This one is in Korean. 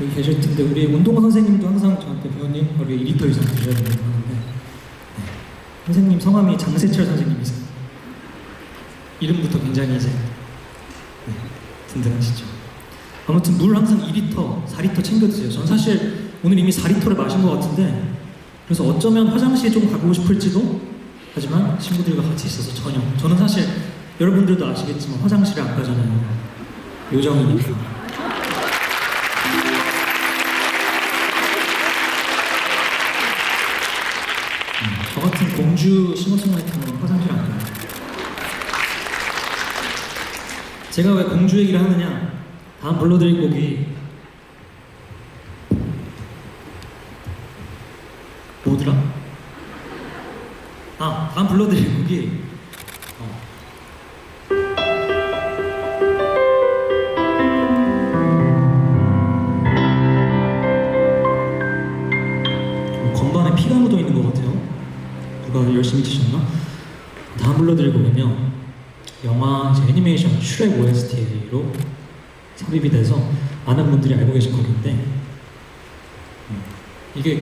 여기 계실 텐데 우리 운동화 선생님도 항상 저한테 배우님 우리 2리터 이상 드셔야 된다고 하는데 네. 선생님 성함이 장세철 선생님이세요. 이름부터 굉장히 이제 네, 든든하시죠. 아무튼 물 항상 2리터, 4리터 챙겨 드세요. 전 사실 오늘 이미 4리터를 마신 것 같은데 그래서 어쩌면 화장실 좀 가고 싶을지도 하지만 친구들과 같이 있어서 전혀 저는 사실 여러분들도 아시겠지만 화장실에 안 가잖아요. 요정이니까. 같은 공주 싱어송라이터는 화장실 안 가요. 제가 왜 공주 얘기를 하느냐? 다음 불러드릴 곡이 뭐더라? 아, 다음 불러드릴 곡이 어. 건반에 피가 묻어 있는 것 같아요. 누가 열심히 치셨나? 다음 불러드릴 곡은요. 영화 애니메이션 슈렉 OST로 삽입이 돼서 많은 분들이 알고 계신 곡인데 음, 이게